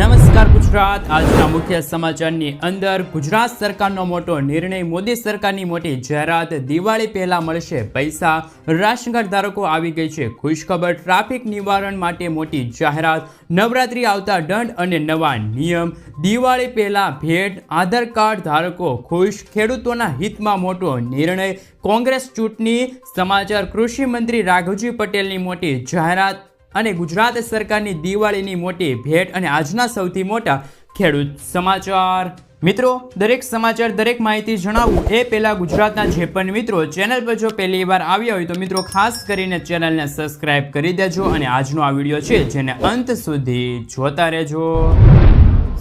નમસ્કાર ગુજરાત. આજના મુખ્ય સમાચારની અંદર ગુજરાત સરકારનો મોટો નિર્ણય, મોદી સરકારની મોટી જાહેરાત, દિવાળી પહેલા મળશે પૈસા. રાશન કાર્ડ ધારકો આવી ગઈ છે ખુશખબર. ટ્રાફિક નિવારણ માટે મોટી જાહેરાત. નવરાત્રી આવતા દંડ અને નવા નિયમ. દિવાળી પહેલા ભેટ. આધાર કાર્ડ ધારકો ખુશ. ખેડૂતોના હિતમાં મોટો નિર્ણય. કોંગ્રેસ ચૂંટણી. સમાચાર કૃષિ મંત્રી રાઘવજી પટેલની મોટી જાહેરાત. અને ગુજરાત સરકારની દિવાળીની મોટી ભેટ અને આજના સૌથી મોટા ખેડૂત સમાચાર. મિત્રો, દરેક સમાચાર, દરેક માહિતી જણાવું એ પહેલાં ગુજરાતના જે પણ મિત્રો ચેનલ પર જો પહેલી વાર આવ્યા હોય તો મિત્રો ખાસ કરીને ચેનલને સબસ્ક્રાઇબ કરી દેજો અને આજનો આ વીડિયો છે જેને અંત સુધી જોતા રહેજો.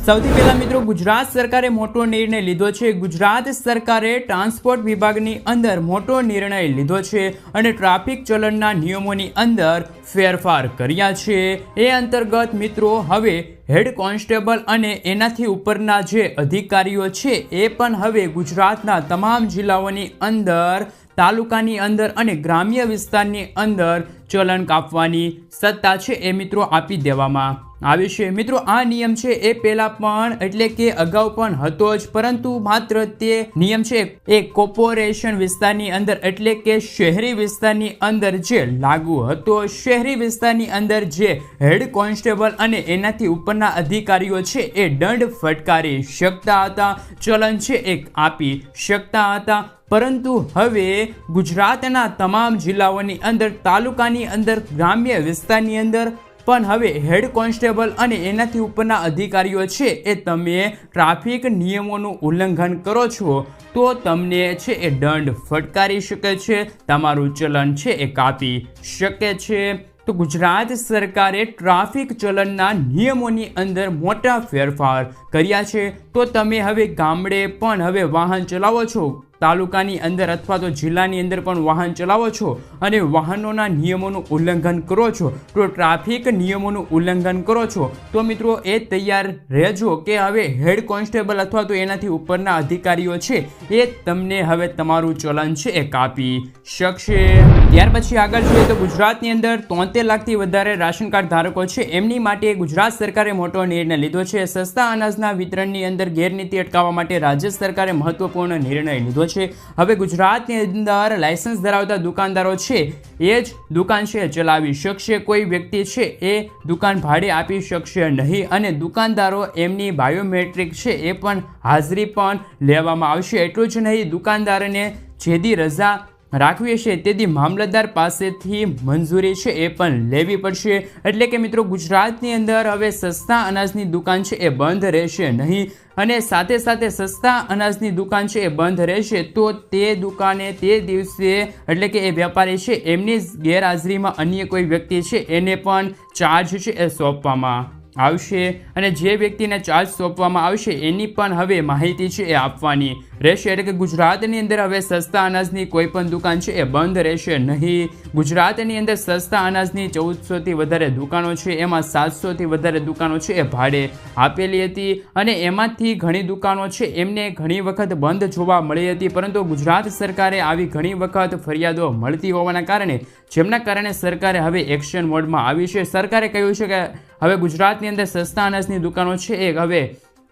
સૌથી પહેલા મિત્રો ગુજરાત સરકારે મોટો નિર્ણય લીધો છે. ગુજરાત સરકારે ટ્રાન્સપોર્ટ વિભાગની અંદર મોટો નિર્ણય લીધો છે અને ટ્રાફિક ચલણના નિયમોની અંદર ફેરફાર કર્યા છે. એ અંતર્ગત મિત્રો હવે હેડ કોન્સ્ટેબલ અને એનાથી ઉપરના જે અધિકારીઓ છે એ પણ હવે ગુજરાતના તમામ જિલ્લાઓની અંદર, તાલુકાની અંદર અને ગ્રામ્ય વિસ્તારની અંદર ચલણ કાપવાની સત્તા છે એ મિત્રો આપી દેવામાં આવે છે. મિત્રો, આ નિયમ છે એ પહેલા પણ એટલે કે અગાઉ પણ હતો જ, પરંતુ માત્ર તે નિયમ છે. એ કોર્પોરેશન વિસ્તારની અંદર એટલે કે શહેરી વિસ્તારની અંદર જે લાગુ હતો, શહેરી વિસ્તારની અંદર જે હેડ કોન્સ્ટેબલ અને એનાથી ઉપરના અધિકારીઓ છે એ દંડ ફટકારી શકતા હતા ચલન છે એ આપી શકતા હતા. પરંતુ હવે ગુજરાતના તમામ જિલ્લાઓની અંદર, તાલુકાની અંદર, ગ્રામ્ય વિસ્તારની અંદર પણ હવે હેડ કોન્સ્ટેબલ અને એનાથી ઉપરના અધિકારીઓ છે એ તમે ટ્રાફિક નિયમોનું ઉલ્લંઘન કરો છો, તો તમને છે એ દંડ ફટકારી શકે છે, તમારું ચલણ છે એ કાપી શકે છે. તો ગુજરાત સરકારે ટ્રાફિક ચલણના નિયમોની અંદર મોટા ફેરફાર કર્યા છે, તો તમે હવે ગામડે પણ હવે વાહન ચલાવો છો? તાલુકાની અંદર અથવા તો જિલ્લાની અંદર પણ વાહન ચલાવો છો અને વાહનોના નિયમોનું ઉલ્લંઘન કરો છો, તો ટ્રાફિક નિયમોનું ઉલ્લંઘન કરો છો, તો મિત્રો એ તૈયાર રહેજો કે હવે હેડ કોન્સ્ટેબલ અથવા તો એનાથી ઉપરના અધિકારીઓ છે એ તમને હવે તમારું ચલણ છે એ કાપી શકશે. ત્યાર પછી આગળ જોઈએ તો ગુજરાતની અંદર તોતેર લાખથી વધારે રાશન કાર્ડ ધારકો છે. એમની માટે ગુજરાત સરકારે મોટો નિર્ણય લીધો છે. સસ્તા અનાજના વિતરણની અંદર ગેરનીતિ અટકાવવા માટે રાજ્ય સરકારે મહત્વપૂર્ણ નિર્ણય લીધો છે. હવે ગુજરાતની અંદર લાયસન્સ ધરાવતા દુકાનદારો છે એ જ દુકાન છે, ચલાવી શકશે. કોઈ વ્યક્તિ છે એ દુકાન ભાડે આપી શકશે નહીં અને દુકાનદારો એમની બાયોમેટ્રિક છે એ પણ હાજરી પણ લેવામાં આવશે. એટલું જ નહીં, દુકાનદારને જેદી રજા રાખવી છે તેથી મામલતદાર પાસેથી મંજૂરી છે એ પણ લેવી પડશે. એટલે કે મિત્રો, ગુજરાતની અંદર હવે સસ્તા અનાજની દુકાન છે એ બંધ રહેશે નહીં. અને સાથે સાથે સસ્તા અનાજની દુકાન છે એ બંધ રહેશે તો તે દુકાને તે દિવસે, એટલે કે એ વેપારી છે, એમની ગેરહાજરીમાં અન્ય કોઈ વ્યક્તિ છે એને પણ ચાર્જ છે એ સોંપવામાં આવશે. અને જે વ્યક્તિને ચાર્જ સોંપવામાં આવશે એની પણ હવે માહિતી છે એ આપવાની. રહેશે એટલે કે ગુજરાતની અંદર હવે સસ્તા અનાજની કોઈ પણ દુકાન છે એ બંધ રહેશે નહીં. ગુજરાતની અંદર સસ્તા અનાજની ચૌદસોથી વધારે દુકાનો છે, એમાં સાતસોથી વધારે દુકાનો છે એ ભાડે આપેલી હતી અને એમાંથી ઘણી દુકાનો છે એમને ઘણી વખત બંધ જોવા મળી હતી, પરંતુ ગુજરાત સરકારે આવી ઘણી વખત ફરિયાદો મળતી હોવાના કારણે, જેમના કારણે સરકારે હવે એક્શન મોડમાં આવી છે. સરકારે કહ્યું છે કે હવે ગુજરાતની અંદર સસ્તા અનાજની દુકાનો છે એ હવે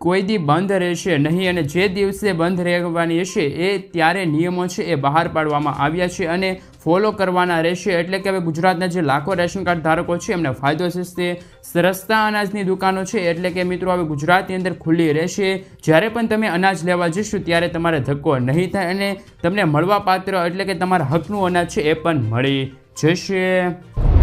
કોઈ દી બંધ રહેશે નહીં અને જે દિવસે બંધ રહેવાની હશે એ ત્યારે નિયમો છે એ બહાર પાડવામાં આવ્યા છે અને ફોલો કરવાના રહેશે. એટલે કે હવે ગુજરાતના જે લાખો રેશન કાર્ડ ધારકો છે એમને ફાયદો થશે. સસ્તા અનાજની દુકાનો છે એટલે કે મિત્રો હવે ગુજરાતની અંદર ખુલ્લી રહેશે. જ્યારે પણ તમે અનાજ લેવા જશો ત્યારે તમારે ધક્કો નહીં થાય અને તમને મળવાપાત્ર એટલે કે તમારા હકનું અનાજ છે એ પણ મળી જશે.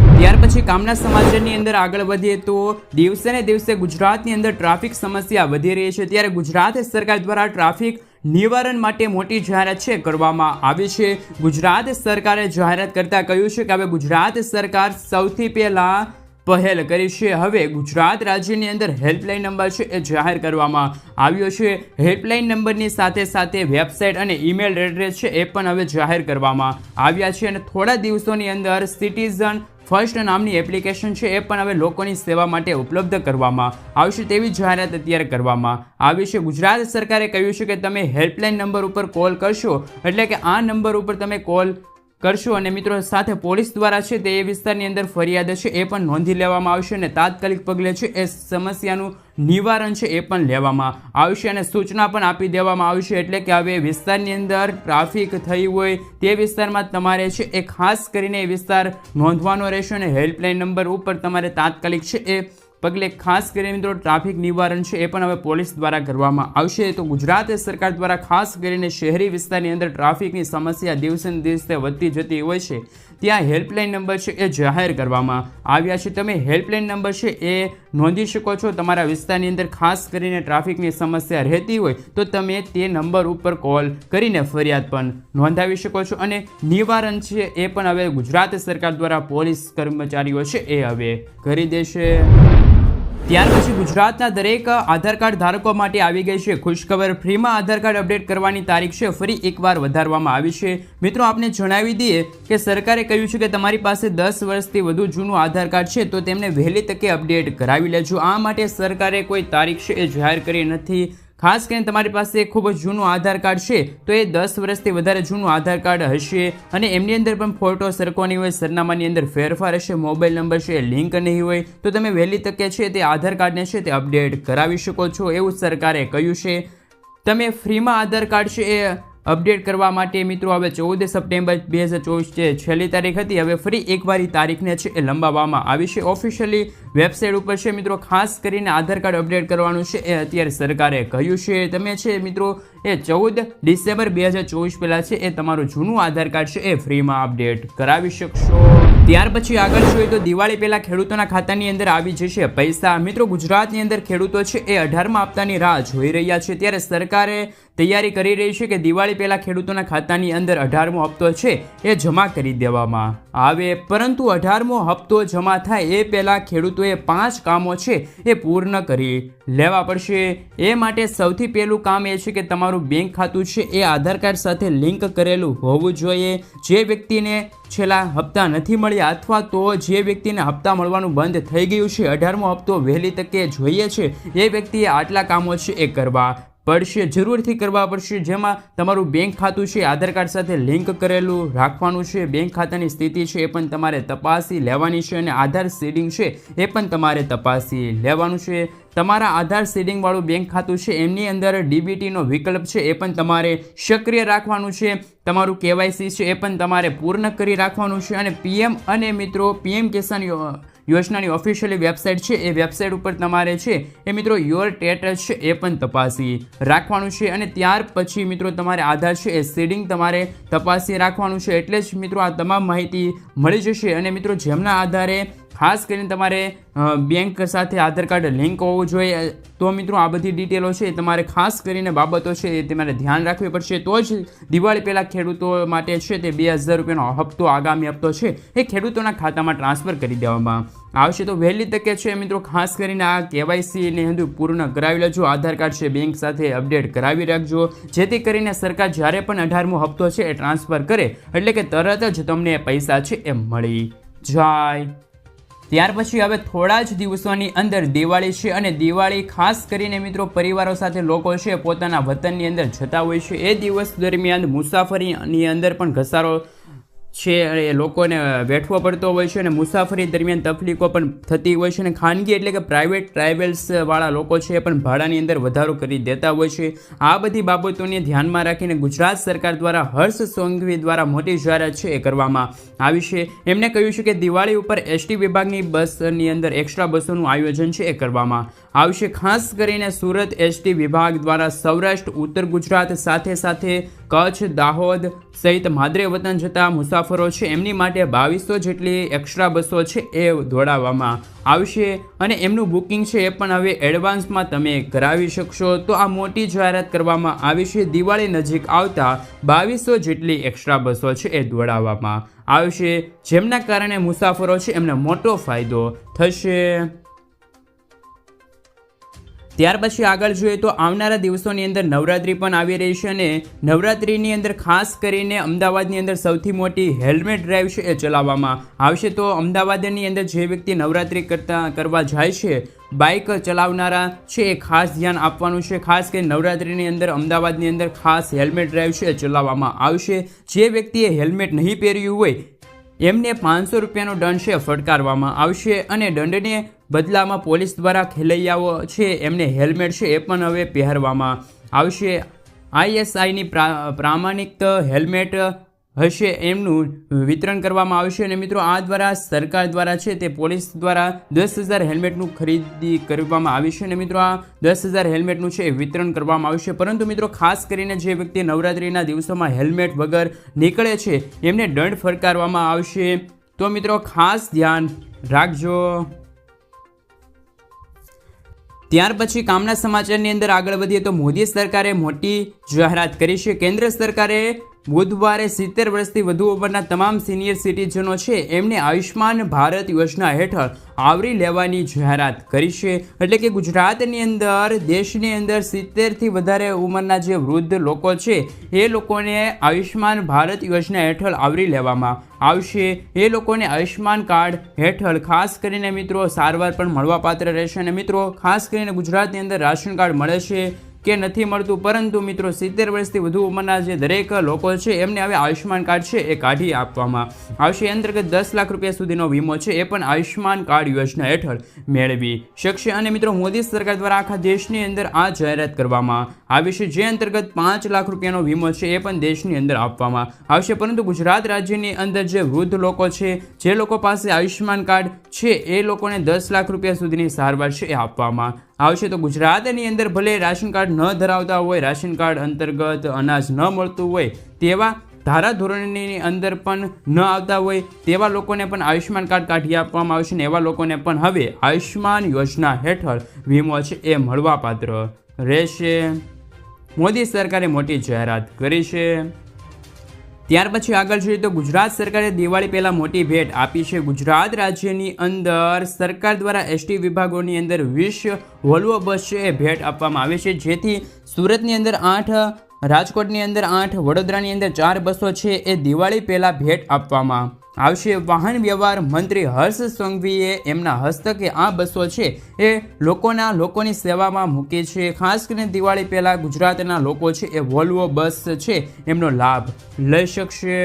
ત્યાર પછી કામના સમાચારની અંદર આગળ વધીએ તો દિવસે ને દિવસે ગુજરાતની અંદર ટ્રાફિક સમસ્યા વધી રહી છે. ત્યારે ગુજરાત સરકાર દ્વારા ટ્રાફિક નિવારણ માટે મોટી જાહેરાત છે કરવામાં આવી છે. ગુજરાત સરકારે જાહેરાત કરતાં કહ્યું છે કે હવે ગુજરાત સરકાર સૌથી પહેલાં પહેલ કરી છે. હવે ગુજરાત રાજ્યની અંદર હેલ્પલાઇન નંબર છે એ જાહેર કરવામાં આવ્યો છે. હેલ્પલાઇન નંબરની સાથે સાથે વેબસાઇટ અને ઈમેલ એડ્રેસ છે એ પણ હવે જાહેર કરવામાં આવ્યા છે અને થોડા દિવસોની અંદર સિટીઝન ફર્સ્ટ નામની એપ્લિકેશન છે એ પણ હવે લોકોની સેવા માટે ઉપલબ્ધ કરવામાં આવશે તેવી જાહેરાત અત્યારે કરવામાં આવી છે. ગુજરાત સરકારે કહ્યું છે કે તમે હેલ્પલાઇન નંબર ઉપર કોલ કરશો એટલે કે આ નંબર ઉપર તમે કોલ કરશો અને મિત્રો સાથે પોલીસ દ્વારા છે તે એ વિસ્તારની અંદર ફરિયાદ છે, એ પણ નોંધી લેવામાં આવશે અને તાત્કાલિક પગલે છે એ સમસ્યાનું નિવારણ છે એ પણ લેવામાં આવશે અને સૂચના પણ આપી દેવામાં આવશે એટલે કે હવે વિસ્તારની અંદર ટ્રાફિક થઈ હોય તે વિસ્તારમાં તમારે છે એ ખાસ કરીને એ વિસ્તાર નોંધવાનો રહેશે અને હેલ્પલાઇન નંબર ઉપર તમારે તાત્કાલિક છે એ પગલે ખાસ કરીને મિત્રો ટ્રાફિક નિવારણ છે એ પણ હવે પોલીસ દ્વારા કરવામાં આવશે. તો ગુજરાત સરકાર દ્વારા ખાસ કરીને શહેરી વિસ્તારની અંદર ટ્રાફિકની સમસ્યા દિવસે દિવસે વધતી જતી હોય છે. ત્યાં હેલ્પલાઇન નંબર છે એ જાહેર કરવામાં આવ્યા છે. તમે હેલ્પલાઇન નંબર છે એ નોંધી શકો છો. તમારા વિસ્તારની અંદર ખાસ કરીને ટ્રાફિકની સમસ્યા રહેતી હોય તો તમે તે નંબર ઉપર કોલ કરીને ફરિયાદ પણ નોંધાવી શકો છો. અને નિવારણ છે એ પણ હવે ગુજરાત સરકાર દ્વારા પોલીસ કર્મચારીઓ છે એ હવે કરી દેશે. ત્યાર પછી ગુજરાતના દરેક આધાર કાર્ડ ધારકો માટે આવી ગઈ છે ખુશખબર. ફ્રીમાં આધાર કાર્ડ અપડેટ કરવાની તારીખ છે. ફરી એકવાર વધારવામાં આવી છે. મિત્રો, આપને જણાવી દઈએ કે સરકારે કહ્યું છે કે તમારી પાસે દસ વર્ષથી વધુ જૂનું આધાર કાર્ડ છે, તો તેમને વહેલી તકે અપડેટ કરાવી લેજો. આ માટે સરકારે કોઈ તારીખ છે એ જાહેર કરી નથી. ખાસ કરીને તમારી પાસે ખૂબ જ જૂનું આધાર કાર્ડ છે, તો એ દસ વર્ષથી વધારે જૂનું આધાર કાર્ડ હશે. અને એમની અંદર પણ ફોટો સરખવાની હોય, સરનામાની અંદર ફેરફાર હશે, મોબાઈલ નંબર છે, લિંક નહીં હોય, તો તમે વહેલી તકે છે તે આધાર કાર્ડને છે તે અપડેટ કરાવી શકો છો, એવું સરકારે કહ્યું છે. તમે ફ્રીમાં આધાર કાર્ડ છે એ અપડેટ કરવા માટે મિત્રો હવે ચૌદ સપ્ટેમ્બર બે હજાર ચોવીસ જે છેલ્લી તારીખ હતી, હવે ફરી એકવાર તારીખને છે એ લંબાવવામાં આવી છે. ઓફિશિયલી વેબસાઇટ ઉપર છે મિત્રો, ખાસ કરીને આધાર કાર્ડ અપડેટ કરવાનું છે એ અત્યારે સરકારે કહ્યું છે. તમે છે મિત્રો, એ ચૌદ ડિસેમ્બર બે હજાર ચોવીસ પહેલાં છે એ તમારું જૂનું આધાર કાર્ડ છે એ ફ્રીમાં અપડેટ કરાવી શકશો. ત્યાર પછી આગળ જોઈએ તો દિવાળી પહેલાં ખેડૂતોના ખાતાની અંદર આવી જશે પૈસા. મિત્રો, ગુજરાતની અંદર ખેડૂતો છે એ અઢારમા હપ્તાની રાહ જોઈ રહ્યા છે. ત્યારે સરકારે તૈયારી કરી રહી છે કે દિવાળી પહેલા ખેડૂતોના ખાતાની અંદર અઢારમો હપ્તો છે એ જમા કરી દેવામાં આવે. પરંતુ અઢારમો હપ્તો જમા થાય એ પહેલાં ખેડૂતોએ પાંચ કામો છે એ પૂર્ણ કરી લેવા પડશે. એ માટે સૌથી પહેલું કામ એ છે કે તમારું બેંક ખાતું છે એ આધાર કાર્ડ સાથે લિંક કરેલું હોવું જોઈએ. જે વ્યક્તિને છેલ્લા હપ્તા નથી મળ્યા અથવા તો જે વ્યક્તિને હપ્તા મળવાનું બંધ થઈ ગયું છે, અઢારમો હપ્તો વહેલી તકે જોઈએ છે. એ વ્યક્તિએ આટલા કામો છે એ કરવા પડશે, જરૂરથી કરવા પડશે. જેમાં તમારું બેંક ખાતું છે, આધાર કાર્ડ સાથે લિંક કરેલું રાખવાનું છે. બેંક ખાતાની સ્થિતિ છે, એ પણ તમારે તપાસી લેવાની છે અને આધાર સીડિંગ છે, એ પણ તમારે તપાસી લેવાનું છે. તમારા આધાર સીડિંગવાળું બેંક ખાતું છે, એમની અંદર ડીબીટીનો વિકલ્પ છે, એ પણ તમારે સક્રિય રાખવાનું છે. તમારું કેવાયસી છે, એ પણ તમારે પૂર્ણ કરી રાખવાનું છે અને પીએમ અને મિત્રો પીએમ કિસાન યોજનાની ઓફિશિયલી વેબસાઇટ છે, એ વેબસાઇટ ઉપર તમારે છે, એ મિત્રો યોર ટેટસ છે, એ પણ તપાસી રાખવાનું છે અને ત્યાર પછી મિત્રો તમારે આધાર છે, એ સીડિંગ તમારે તપાસી રાખવાનું છે. એટલે જ મિત્રો આ તમામ માહિતી મળી જશે અને મિત્રો જેમના આધારે ખાસ કરીને તમારે બેંક સાથે આધાર કાર્ડ લિંક હોવું જોઈએ. તો મિત્રો આ બધી ડિટેલો છે તમારે ખાસ કરીને બાબતો છે એ તમારે ધ્યાન રાખવી પડશે. તો જ દિવાળી પહેલાં ખેડૂતો માટે છે તે બે હજાર રૂપિયાનો હપ્તો, આગામી હપ્તો છે એ ખેડૂતોના ખાતામાં ટ્રાન્સફર કરી દેવામાં આવશે. તો વહેલી તકે છે મિત્રો ખાસ કરીને આ કેવાયસી ને હજુ પૂર્ણ કરાવી લેજો. આધાર કાર્ડ છે બેંક સાથે અપડેટ કરાવી રાખજો. જેથી કરીને સરકાર જ્યારે પણ અઢારમો હપ્તો છે એ ટ્રાન્સફર કરે, એટલે કે તરત જ તમને પૈસા છે એ મળી જાય. ત્યાર પછી હવે થોડા જ દિવસોની અંદર દિવાળી છે અને દિવાળી ખાસ કરીને મિત્રો પરિવારો સાથે લોકો છે પોતાના વતનની અંદર જતા હોય છે. એ દિવસ દરમિયાન મુસાફરીની અંદર પણ ઘસારો છે એ લોકોને વેઠવો પડતો હોય છે અને મુસાફરી દરમિયાન તકલીફો પણ થતી હોય છે અને ખાનગી એટલે કે પ્રાઇવેટ ટ્રાવેલ્સવાળા લોકો છે એ પણ ભાડાની અંદર વધારો કરી દેતા હોય છે. આ બધી બાબતોને ધ્યાનમાં રાખીને ગુજરાત સરકાર દ્વારા હર્ષ સોંઘવી દ્વારા મોટી જાહેરાત છે એ કરવામાં આવી છે. એમણે કહ્યું છે કે દિવાળી ઉપર એસટી વિભાગની બસની અંદર એક્સ્ટ્રા બસોનું આયોજન છે એ કરવામાં આવશે, ખાસ કરીને સુરત એસટી વિભાગ દ્વારા સૌરાષ્ટ્ર, ઉત્તર ગુજરાત સાથે સાથે કચ્છ, દાહોદ સહિત માદરે વતન જતા મુસાફરો છે. એમની માટે બાવીસો જેટલી એક્સ્ટ્રા બસો છે એ દોડાવવામાં આવશે અને એમનું બુકિંગ છે એ પણ હવે એડવાન્સમાં તમે કરાવી શકશો. તો આ મોટી જાહેરાત કરવામાં આવી છે. દિવાળી નજીક આવતા બાવીસો જેટલી એક્સ્ટ્રા બસો છે એ દોડાવવામાં આવશે. જેમના કારણે મુસાફરો છે એમને મોટો ફાયદો થશે. ત્યાર પછી આગળ જોઈએ તો આવનારા દિવસોની અંદર નવરાત્રિ પણ આવી રહી છે અને નવરાત્રિની અંદર ખાસ કરીને અમદાવાદની અંદર સૌથી મોટી હેલ્મેટ ડ્રાઈવ છે એ ચલાવવામાં આવશે. તો અમદાવાદની અંદર જે વ્યક્તિ નવરાત્રિ કરતા, કરવા જાય છે, બાઇક ચલાવનારા છે એ ખાસ ધ્યાન આપવાનું છે. ખાસ કરીને નવરાત્રિની અંદર, અમદાવાદની અંદર ખાસ હેલ્મેટ ડ્રાઈવ છે એ ચલાવવામાં આવશે. જે વ્યક્તિએ હેલ્મેટ નહીં પહેર્યું હોય, એમને પાંચસો રૂપિયાનો દંડ છે ફટકારવામાં આવશે અને દંડને બદલામાં પોલીસ દ્વારા ખેલૈયાઓ છે, એમને હેલ્મેટ છે એ પણ હવે પહેરવામાં આવશે. આઈએસઆઈની પ્રામાણિક હેલ્મેટ હશે એમનું વિતરણ કરવામાં આવશે અને મિત્રો આ દ્વારા સરકાર દ્વારા છે તે પોલીસ દ્વારા દસ હજાર હેલ્મેટનું ખરીદી કરવામાં આવી છે અને મિત્રો આ દસ હજાર હેલ્મેટનું છે વિતરણ કરવામાં આવશે. પરંતુ મિત્રો ખાસ કરીને જે વ્યક્તિ નવરાત્રિના દિવસોમાં હેલ્મેટ વગર નીકળે છે, એમને દંડ ફરકારવામાં આવશે. તો મિત્રો ખાસ ધ્યાન રાખજો. ત્યાર પછી કામના સમાચારની અંદર આગળ વધીએ તો મોદી સરકારે મોટી જાહેરાત કરી છે. કેન્દ્ર સરકારે બુધવારે સિત્તેર વર્ષથી વધુ ઉંમરના તમામ સિનિયર સિટીઝનો છે, એમને આયુષ્માન ભારત યોજના હેઠળ આવરી લેવાની જાહેરાત કરી છે. એટલે કે ગુજરાતની અંદર, દેશની અંદર સિત્તેરથી વધારે ઉંમરના જે વૃદ્ધ લોકો છે, એ લોકોને આયુષ્માન ભારત યોજના હેઠળ આવરી લેવામાં આવશે. એ લોકોને આયુષ્માન કાર્ડ હેઠળ ખાસ કરીને મિત્રો સારવાર પણ મળવાપાત્ર રહેશે. અને મિત્રો, ખાસ કરીને ગુજરાતની અંદર રાશન કાર્ડ મળે છે. કે નથી મળતું. પરંતુ મિત્રો, સિત્તેર વર્ષથી વધુ ઉંમરના જે દરેક લોકો છે, એમને હવે આયુષ્યમાન કાર્ડ છે એ કાઢી આપવામાં આવશે. અંતર્ગત દસ લાખ રૂપિયા સુધીનો વીમો છે એ પણ આયુષ્યમાન કાર્ડ યોજના હેઠળ મેળવી શકશે. અને મિત્રો, મોદી સરકાર દ્વારા આખા દેશની અંદર આ જાહેરાત કરવામાં આવી છે. જે અંતર્ગત પાંચ લાખ રૂપિયાનો વીમો છે એ પણ દેશની અંદર આપવામાં આવશે. પરંતુ ગુજરાત રાજ્યની અંદર જે વૃદ્ધ લોકો છે, જે લોકો પાસે આયુષ્યમાન કાર્ડ છે, એ લોકોને દસ લાખ રૂપિયા સુધીની સારવાર છે એ આપવામાં આવશે તો ગુજરાતની અંદર ભલે રાશન કાર્ડ ન ધરાવતા હોય, રાશન કાર્ડ અંતર્ગત અનાજ ન મળતું હોય, તેવા ધારાધોરણની અંદર પણ ન આવતા હોય, તેવા લોકોને પણ આયુષ્યમાન કાર્ડ કાઢી આપવામાં આવશે ને એવા લોકોને પણ હવે આયુષ્યમાન યોજના હેઠળ વીમો છે એ મળવાપાત્ર રહેશે. મોદી સરકારે મોટી જાહેરાત કરી છે. ત્યાર પછી આગળ જોઈએ તો ગુજરાત સરકારે દિવાળી પહેલાં મોટી ભેટ આપી છે. ગુજરાત રાજ્યની અંદર સરકાર દ્વારા એસટી વિભાગોની અંદર વીસ વોલ્વો બસ છે એ ભેટ આપવામાં આવે છે. જેથી સુરતની અંદર આઠ, રાજકોટની અંદર આઠ, વડોદરાની અંદર ચાર બસો છે. એ દિવાળી પહેલાં ભેટ આપવામાં આવશે. વાહન વ્યવહાર મંત્રી હર્ષ સંઘવીએ એમના હસ્તકે આ બસો છે એ લોકોના લોકોની સેવામાં મૂકી છે. ખાસ કરીને દિવાળી પહેલાં ગુજરાતના લોકો છે એ વોલ્વો બસ છે, એમનો લાભ લઈ શકશે.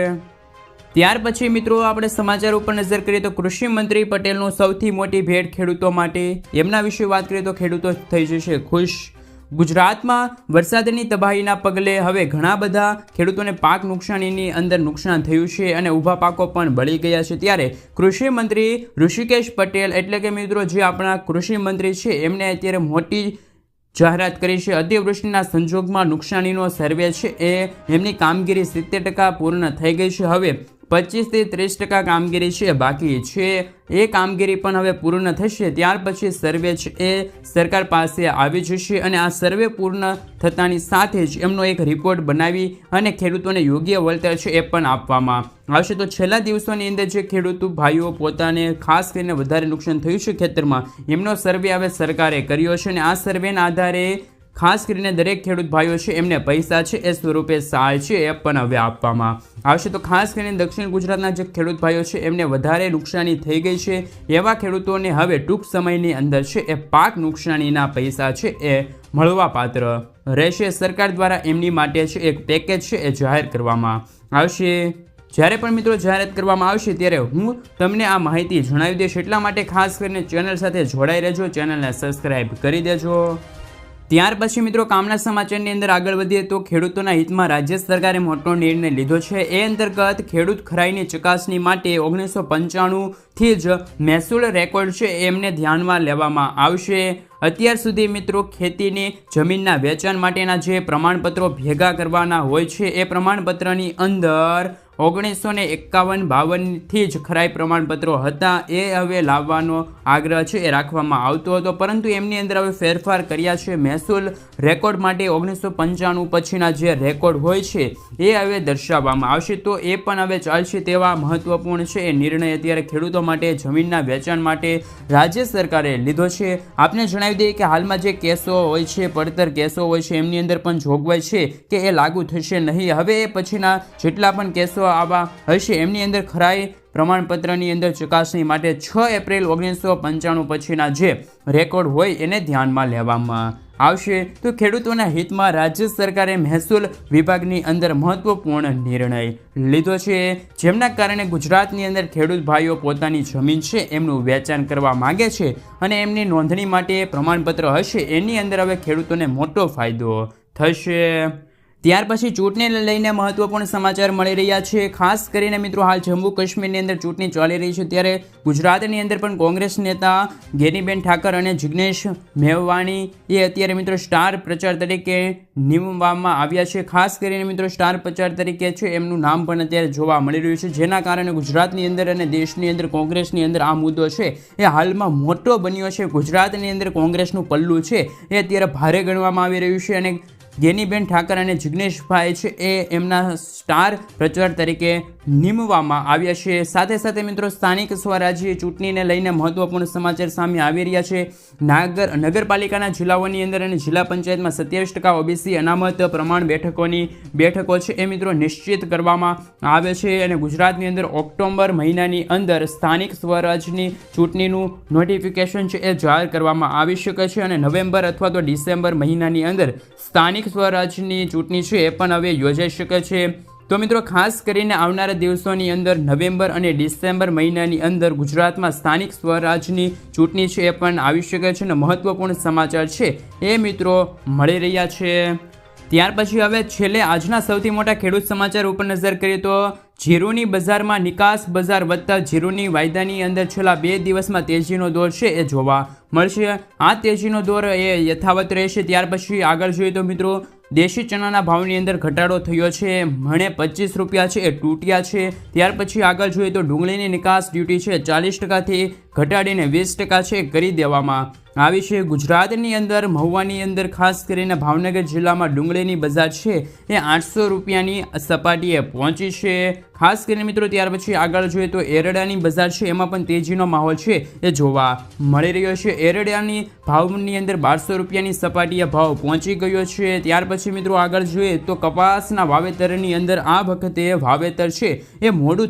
ત્યાર પછી મિત્રો આપણે સમાચાર ઉપર નજર કરીએ તો કૃષિ મંત્રી પટેલનું સૌથી મોટી ભેટ ખેડૂતો માટે. એમના વિશે વાત કરીએ તો ખેડૂતો થઈ જશે ખુશ. ગુજરાતમાં વરસાદની તબાહીના પગલે હવે ઘણા બધા ખેડૂતોને પાક નુકસાનીની અંદર નુકસાન થયું છે અને ઊભા પાકો પણ બળી ગયા છે. ત્યારે કૃષિ મંત્રી ઋષિકેશ પટેલ એટલે કે મિત્રો જે આપણા કૃષિ મંત્રી છે, એમને અત્યારે મોટી જાહેરાત કરી છે. અતિવૃષ્ટિના સંજોગમાં નુકસાનીનો સર્વે છે. એ એમની કામગીરી સિત્તેર ટકા પૂર્ણ થઈ ગઈ છે. હવે પચીસથી ત્રીસ ટકા કામગીરી છે, બાકી છે એ કામગીરી પણ હવે પૂર્ણ થશે. ત્યાર પછી સર્વે છે એ સરકાર પાસે આવી જશે અને આ સર્વે પૂર્ણ થતાની સાથે જ એમનો એક રિપોર્ટ બનાવી અને ખેડૂતોને યોગ્ય વળતર છે એ પણ આપવામાં આવશે. તો છેલ્લા દિવસોની અંદર જે ખેડૂતો, ભાઈઓ પોતાને ખાસ કરીને વધારે નુકસાન થયું છે ખેતરમાં, એમનો સર્વે હવે સરકારે કર્યો છે અને આ સર્વેના આધારે ખાસ કરીને દરેક ખેડૂત ભાઈઓ છે, એમને પૈસા છે, એ સ્વરૂપે સહાય છે, એ પણ હવે આપવામાં આવશે. તો ખાસ કરીને દક્ષિણ ગુજરાતના જે ખેડૂત ભાઈઓ છે, એમને વધારે નુકસાની થઈ ગઈ છે. એવા ખેડૂતોને હવે ટૂંક સમયની અંદર છે, એ પાક નુકસાનીના પૈસા છે, એ મળવાપાત્ર રહેશે. સરકાર દ્વારા એમની માટે છે, એક પેકેજ છે, એ જાહેર કરવામાં આવશે. જ્યારે પણ મિત્રો જાહેરાત કરવામાં આવશે, ત્યારે હું તમને આ માહિતી જણાવી દઈશ. એટલા માટે ખાસ કરીને ચેનલ સાથે જોડાઈ રહેજો. ચેનલને સબસ્ક્રાઈબ કરી દેજો. ત્યાર પછી મિત્રો કામના સમાચારની અંદર આગળ વધીએ તો ખેડૂતોના હિતમાં રાજ્ય સરકારે મોટો નિર્ણય લીધો છે. એ અંતર્ગત ખેડૂત ખરાઈની ચકાસણી માટે ઓગણીસો પંચાણુંથી જ મહેસૂલ રેકોર્ડ છે એમને ધ્યાનમાં લેવામાં આવશે. અત્યાર સુધી મિત્રો ખેતીની જમીનના વેચાણ માટેના જે પ્રમાણપત્રો ભેગા કરવાના હોય છે એ પ્રમાણપત્રની અંદર ઓગણીસો ને એકાવન બાવનથી જ ખરાઈ પ્રમાણપત્રો હતા. એ હવે લાવવાનો આગ્રહ છે, એ રાખવામાં આવતો હતો. પરંતુ એમની અંદર હવે ફેરફાર કર્યા છે. મહેસૂલ રેકોર્ડ માટે ઓગણીસો પંચાણું પછીના જે રેકોર્ડ હોય છે, એ હવે દર્શાવવામાં આવશે. તો એ પણ હવે ચાલશે તેવા મહત્વપૂર્ણ છે. એ નિર્ણય અત્યારે ખેડૂતો માટે, જમીનના વેચાણ માટે રાજ્ય સરકારે લીધો છે. આપને જણાવી દઈએ કે હાલમાં જે કેસો હોય છે, પડતર કેસો હોય છે, એમની અંદર પણ જોગવાઈ છે કે એ લાગુ થશે નહીં. હવે એ પછીના જેટલા પણ કેસો આવા હશે. એમની અંદર ખરાઈ પ્રમાણપત્રની અંદર ચકાસણી માટે છ એપ્રિલ ઓગણીસો પંચાણું પછીના જે રેકોર્ડ હોય એને ધ્યાનમાં લેવામાં આવશે. તો ખેડૂતોના હિતમાં રાજ્ય સરકારે મહેસૂલ વિભાગની અંદર મહત્વપૂર્ણ નિર્ણય લીધો છે. જેમના કારણે ગુજરાતની અંદર ખેડૂત ભાઈઓ પોતાની જમીન છે, એમનું વેચાણ કરવા માગે છે અને એમની નોંધણી માટે પ્રમાણપત્ર હશે. એની અંદર હવે ખેડૂતોને મોટો ફાયદો થશે. ત્યાર પછી ચૂંટણીને લઈને મહત્વપૂર્ણ સમાચાર મળી રહ્યા છે. ખાસ કરીને મિત્રો હાલ જમ્મુ કાશ્મીરની અંદર ચૂંટણી ચાલી રહી છે. ત્યારે ગુજરાતની અંદર પણ કોંગ્રેસ નેતા ગેનીબેન ઠાકર અને જિગ્નેશ મેવાણી એ અત્યારે મિત્રો સ્ટાર પ્રચાર તરીકે નિમવામાં આવ્યા છે. ખાસ કરીને મિત્રો સ્ટાર પ્રચાર તરીકે છે એમનું નામ પણ અત્યારે જોવા મળી રહ્યું છે. જેના કારણે ગુજરાતની અંદર અને દેશની અંદર કોંગ્રેસની અંદર આ મુદ્દો છે એ હાલમાં મોટો બન્યો છે. ગુજરાતની અંદર કોંગ્રેસનું પલ્લું છે એ અત્યારે ભારે ગણવામાં આવી રહ્યું છે અને ગેનીબેન ઠાકર અને જિગ્નેશભાઈ છે, એ એમના સ્ટાર પ્રચાર તરીકે નિમવામાં આવ્યા છે. સાથે સાથે મિત્રો, સ્થાનિક સ્વરાજ્ય ચૂંટણીને લઈને મહત્વપૂર્ણ સમાચાર સામે આવી રહ્યા છે. નાગર, નગરપાલિકાના જિલ્લાઓની અંદર અને જિલ્લા પંચાયતમાં સત્યાવીસ ટકા ઓબીસી અનામત પ્રમાણ બેઠકોની બેઠકો છે, એ મિત્રો નિશ્ચિત કરવામાં આવે છે અને ગુજરાતની અંદર ઓક્ટોબર મહિનાની અંદર સ્થાનિક સ્વરાજની ચૂંટણીનું નોટિફિકેશન છે, એ જાહેર કરવામાં આવી શકે છે અને નવેમ્બર અથવા તો ડિસેમ્બર મહિનાની અંદર સ્થાનિક સ્વરાજની ચૂંટણી છે એ પણ હવે યોજાઈ શકે છે. તો મિત્રો, ખાસ કરીને આવનારા દિવસોની અંદર નવેમ્બર અને ડિસેમ્બર મહિનાની અંદર ગુજરાતમાં સ્થાનિક સ્વરાજની ચૂંટણી છે એ પણ આવી શકે છે અને મહત્વપૂર્ણ સમાચાર છે એ મિત્રો મળી રહ્યા છે. ત્યાર પછી હવે છેલ્લે આજના સૌથી મોટા ખેડૂત સમાચાર ઉપર નજર કરીએ તો જીરુની બજારમાં નિકાસ બજાર વધતા જીરુની વાયદાની અંદર છેલ્લા બે દિવસમાં તેજીનો દોર છે એ જોવા મળશે. આ તેજીનો દોર એ યથાવત રહેશે. ત્યાર પછી આગળ જોઈએ તો મિત્રો, દેશી ચણાના ભાવની અંદર ઘટાડો થયો છે. મણે પચીસ રૂપિયા છે, એ તૂટ્યા છે. ત્યાર પછી આગળ જોઈએ તો ડુંગળીની નિકાસ ડ્યુટી છે, ચાલીસ ટકાથી ઘટાડીને વીસ ટકા છે કરી દેવામાં આવી છે. ગુજરાતની અંદર, મહુવાની અંદર ખાસ કરીને ભાવનગર જિલ્લામાં ડુંગળીની બજાર છે એ આઠસો રૂપિયાની સપાટીએ પહોંચી છે. ખાસ કરીને મિત્રો ત્યાર પછી આગળ જોઈએ તો એરડાની બજાર છે, એમાં પણ તેજીનો માહોલ છે એ જોવા મળી રહ્યો છે. એરડાની ભાવની અંદર બારસો રૂપિયાની સપાટીએ ભાવ પહોંચી ગયો છે. ત્યાર પછી મિત્રો આગળ જોઈએ તો કપાસના વાવેતરની અંદર આ વખતે વાવેતર છે એ મોડું